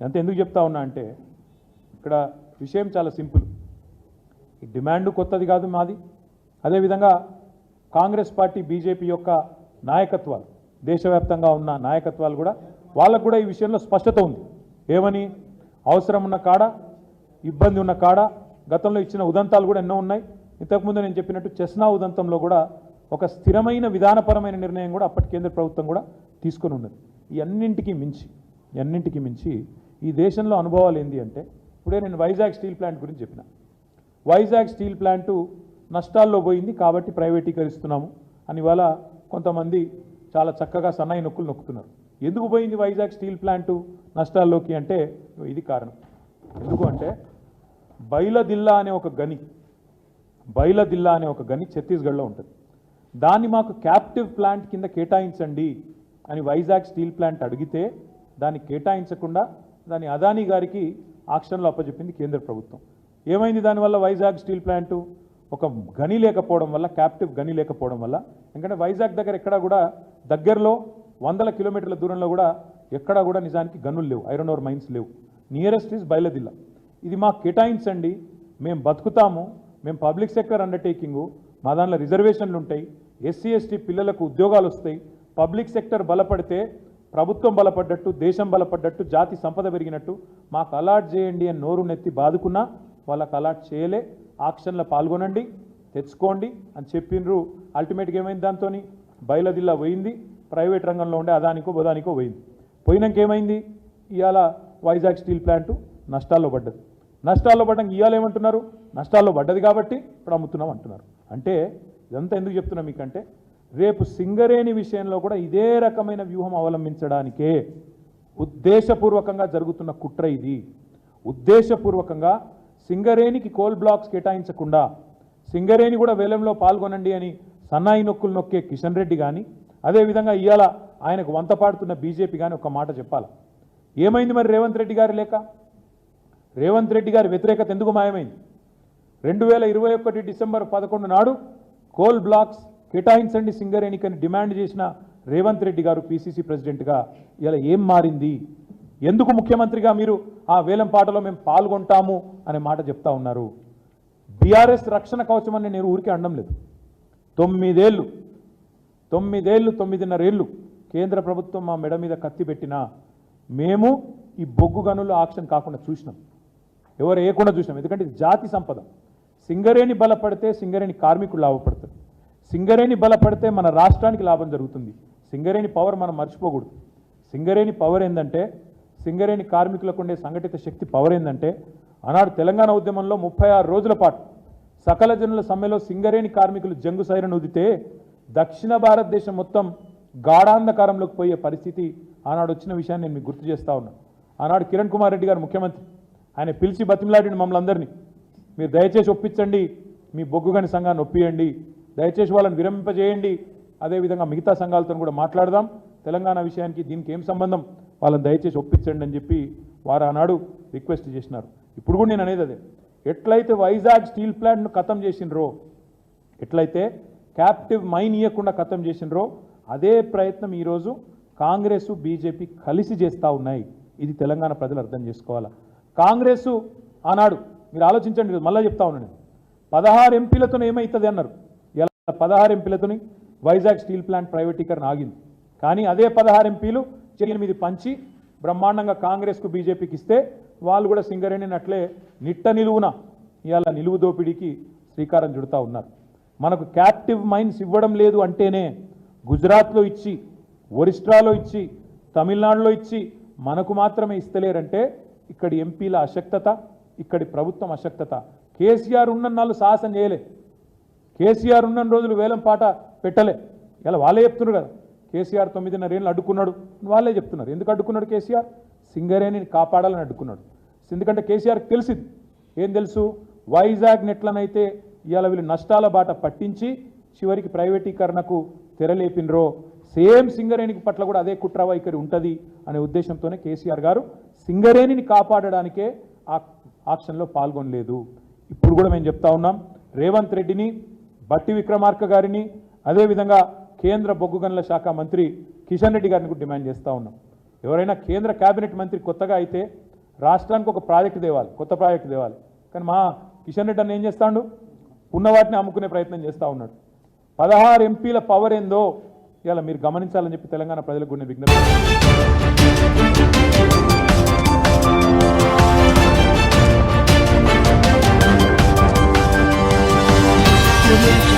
అంత ఎందుకు చెప్తా ఉన్నా అంటే ఇక్కడ విషయం చాలా సింపుల్. ఈ డిమాండ్ కొత్తది కాదు మాది. అదేవిధంగా కాంగ్రెస్ పార్టీ బీజేపీ యొక్క నాయకత్వాలు దేశవ్యాప్తంగా ఉన్న నాయకత్వాలు కూడా వాళ్ళకు కూడా ఈ విషయంలో స్పష్టత ఉంది. ఏమని? అవసరం ఉన్న కాడ ఇబ్బంది ఉన్న కాడ గతంలో ఇచ్చిన ఉదంతాలు కూడా ఎన్నో ఉన్నాయి. ఇంతకుముందు నేను చెప్పినట్టు చెస్నా ఉదంతంలో కూడా ఒక స్థిరమైన విధానపరమైన నిర్ణయం కూడా అప్పటి కేంద్ర ప్రభుత్వం కూడా తీసుకొని ఉన్నది. ఈ అన్నింటికీ మించి ఈ అన్నింటికీ మించి ఈ దేశంలో అనుభవాలు ఏంటి అంటే ఇప్పుడే నేను వైజాగ్ స్టీల్ ప్లాంట్ గురించి చెప్పిన. వైజాగ్ స్టీల్ ప్లాంటు నష్టాల్లో పోయింది కాబట్టి ప్రైవేటీకరిస్తున్నాము అని ఇవాళ కొంతమంది చాలా చక్కగా సన్నాయి నొక్కులు నొక్కుతున్నారు. ఎందుకు పోయింది వైజాగ్ స్టీల్ ప్లాంటు నష్టాల్లోకి అంటే ఇది కారణం. ఎందుకు అంటే బైలదిల్లా అనే ఒక గని బైలదిల్లా అనే ఒక గని ఛత్తీస్గఢ్లో ఉంటుంది. దాన్ని మాకు క్యాప్టివ్ ప్లాంట్ కింద కేటాయించండి అని వైజాగ్ స్టీల్ ప్లాంట్ అడిగితే దాన్ని కేటాయించకుండా దాని అదానీ గారికి ఆక్షన్లో అప్పచెప్పింది కేంద్ర ప్రభుత్వం. ఏమైంది దానివల్ల వైజాగ్ స్టీల్ ప్లాంటు? ఒక గని లేకపోవడం వల్ల క్యాప్టివ్ గని లేకపోవడం వల్ల. ఎందుకంటే వైజాగ్ దగ్గర ఎక్కడ కూడా దగ్గరలో వందల కిలోమీటర్ల దూరంలో కూడా ఎక్కడా కూడా నిజానికి గనులు లేవు. ఐరన్ ఓర్ మైన్స్ లేవు. నియరెస్ట్ ఈజ్ బయలదిల్ల ఇది మాకు కేటాయించండి. మేము బతుకుతాము. మేము పబ్లిక్ సెక్టర్ అండర్టేకింగు మా దాంట్లో రిజర్వేషన్లు ఉంటాయి. ఎస్సీ ఎస్టీ పిల్లలకు ఉద్యోగాలు వస్తాయి. పబ్లిక్ సెక్టర్ బలపడితే ప్రభుత్వం బలపడ్డట్టు దేశం బలపడ్డట్టు జాతి సంపద పెరిగినట్టు మాకు అలాట్ చేయండి అని నోరు నెత్తి బాదుకున్నా వాళ్ళకు అలాట్ చేయలే. ఆక్షన్లో పాల్గొనండి తెచ్చుకోండి అని చెప్పిండ్రు అల్టిమేట్గా ఏమైంది దాంతో బయలదిల్లా పోయింది. ప్రైవేట్ రంగంలో ఉండే అదానికో బదానికో పోయింది. పోయినాక ఏమైంది? ఇవాళ వైజాగ్ స్టీల్ ప్లాంటు నష్టాల్లో పడ్డది. నష్టాల్లో పడ్డాక ఇవాళ ఏమంటున్నారు? నష్టాల్లో పడ్డది కాబట్టి ఇప్పుడు అమ్ముతున్నాం అంటున్నారు. అంటే ఇదంతా ఎందుకు చెప్తున్నా మీకంటే రేపు సింగరేణి విషయంలో కూడా ఇదే రకమైన వ్యూహం అవలంబించడానికే ఉద్దేశపూర్వకంగా జరుగుతున్న కుట్ర ఇది. ఉద్దేశపూర్వకంగా సింగరేణికి కోల్ బ్లాక్స్ కేటాయించకుండా సింగరేణి కూడా వేలంలో పాల్గొనండి అని సన్నాయి నొక్కులు నొక్కే కిషన్ రెడ్డి కానీ అదేవిధంగా ఇవాళ ఆయనకు వంత పాడుతున్న బీజేపీ కానీ ఒక మాట చెప్పాలి. ఏమైంది మరి రేవంత్ రెడ్డి గారి లేక రేవంత్ రెడ్డి గారి వ్యతిరేకత ఎందుకు మాయమైంది? రెండు వేల ఇరవై ఒకటి డిసెంబర్ పదకొండు నాడు కోల్ బ్లాక్స్ కేటాయించండి సింగరేణికని డిమాండ్ చేసిన రేవంత్ రెడ్డి గారు పీసీసీ ప్రెసిడెంట్గా. ఇలా ఏం మారింది? ఎందుకు ముఖ్యమంత్రిగా మీరు ఆ వేలం పాటలో మేము పాల్గొంటాము అనే మాట చెప్తా ఉన్నారు. బీఆర్ఎస్ రక్షణ కవచం అని నేను ఊరికే అనడం లేదు. తొమ్మిదేళ్ళు తొమ్మిదేళ్ళు తొమ్మిదిన్నరేళ్ళు కేంద్ర ప్రభుత్వం మా మెడ మీద కత్తి పెట్టినా మేము ఈ బొగ్గు గనులు ఆక్షన్ కాకుండా చూసినాం. ఎవరు వేయకుండా చూసినాం. ఎందుకంటే జాతి సంపద. సింగరేణి బలపడితే సింగరేణి కార్మికులు లాభపడతారు. సింగరేణి బలపడితే మన రాష్ట్రానికి లాభం జరుగుతుంది. సింగరేణి పవర్ మనం మర్చిపోకూడదు. సింగరేణి పవర్ ఏంటంటే సింగరేణి కార్మికులకు ఉండే సంఘటిత శక్తి పవర్ ఏంటంటే ఆనాడు తెలంగాణ ఉద్యమంలో ముప్పై ఆరు రోజుల పాటు సకల జనుల సమ్మెలో సింగరేణి కార్మికులు జంగు సైరను ఉదితే దక్షిణ భారతదేశం మొత్తం గాఢాంధకారంలోకి పోయే పరిస్థితి ఆనాడు వచ్చిన విషయాన్ని నేను మీకు గుర్తు చేస్తూ ఉన్నాను ఆనాడు కిరణ్ కుమార్ రెడ్డి గారు ముఖ్యమంత్రి. ఆయన పిలిచి బతిమలాడిన మమ్మల్ని అందరినీ. మీరు దయచేసి ఒప్పించండి మీ బొగ్గుగని సంఘాన్ని ఒప్పియండి దయచేసి వాళ్ళని విరమింపజేయండి. అదేవిధంగా మిగతా సంఘాలతో కూడా మాట్లాడదాం. తెలంగాణ విషయానికి దీనికి ఏం సంబంధం? వాళ్ళని దయచేసి ఒప్పించండి అని చెప్పి వారు ఆనాడు రిక్వెస్ట్ చేసినారు. ఇప్పుడు కూడా నేను అనేది అదే. ఎట్లయితే వైజాగ్ స్టీల్ ప్లాంట్ను ఖతం చేసినరో ఎట్లయితే క్యాప్టివ్ మైన్ ఇవ్వకుండా ఖతం చేసినరో అదే ప్రయత్నం ఈరోజు కాంగ్రెస్ బీజేపీ కలిసి చేస్తూ ఉన్నాయి. ఇది తెలంగాణ ప్రజలు అర్థం చేసుకోవాలా? కాంగ్రెస్ ఆనాడు మీరు ఆలోచించండి మళ్ళీ చెప్తా ఉన్నాను పదహారు ఎంపీలతో ఏమవుతుంది అన్నారు. పదహారు ఎంపీలతోని వైజాగ్ స్టీల్ ప్లాంట్ ప్రైవేటీకరణ ఆగింది. కానీ అదే పదహారు ఎంపీలు ఎనిమిది పంచి బ్రహ్మాండంగా కాంగ్రెస్కు బీజేపీకి ఇస్తే వాళ్ళు కూడా సింగరేణిని అట్లే నిట్ట నిలువున ఇవాళ నిలువు దోపిడీకి శ్రీకారం చుడుతూ ఉన్నారు. మనకు క్యాప్టివ్ మైన్స్ ఇవ్వడం లేదు అంటేనే గుజరాత్లో ఇచ్చి ఒరిస్ట్రాలో ఇచ్చి తమిళనాడులో ఇచ్చి మనకు మాత్రమే ఇస్తలేరంటే ఇక్కడి ఎంపీల అశక్తత ఇక్కడి ప్రభుత్వం అశక్తత. కేసీఆర్ ఉన్న నాళ్ళు సాహసం చేయలే. కేసీఆర్ ఉన్న రోజులు వేలం పాట పెట్టలే. ఇలా వాళ్ళే చెప్తున్నారు కదా. కేసీఆర్ తొమ్మిదిన్నర ఏళ్ళు అడ్డుకున్నాడు వాళ్ళే చెప్తున్నారు. ఎందుకు అడ్డుకున్నాడు కేసీఆర్? సింగరేణిని కాపాడాలని అడ్డుకున్నాడు. ఎందుకంటే కేసీఆర్ తెలిసింది. ఏం తెలుసు? వైజాగ్ నెట్లనైతే ఇవాళ వీళ్ళు నష్టాల బాట పట్టించి చివరికి ప్రైవేటీకరణకు తెరలేపినరో. సేమ్ సింగరేణికి పట్ల కూడా అదే కుట్ర వైఖరి ఉంటుంది అనే ఉద్దేశంతోనే కేసీఆర్ గారు సింగరేణిని కాపాడడానికే ఆ ఆక్షన్లో పాల్గొనలేదు. ఇప్పుడు కూడా మేము చెప్తా ఉన్నాం. రేవంత్ రెడ్డిని బట్టి విక్రమార్క గారిని అదేవిధంగా కేంద్ర బొగ్గు గనుల శాఖ మంత్రి కిషన్ రెడ్డి గారిని కూడా డిమాండ్ చేస్తూ ఉన్నాం. ఎవరైనా కేంద్ర కేబినెట్ మంత్రి కొత్తగా అయితే రాష్ట్రానికి ఒక ప్రాజెక్టు తేవాలి కొత్త ప్రాజెక్టు తేవాలి. కానీ మా కిషన్ రెడ్డి అన్న ఏం చేస్తాడు? ఉన్న వాటిని అమ్ముకునే ప్రయత్నం చేస్తూ ఉన్నాడు. పదహారు ఎంపీల పవర్ ఏందో ఇలా మీరు గమనించాలని చెప్పి తెలంగాణ ప్రజలకు కూడా విజ్ఞప్తి You.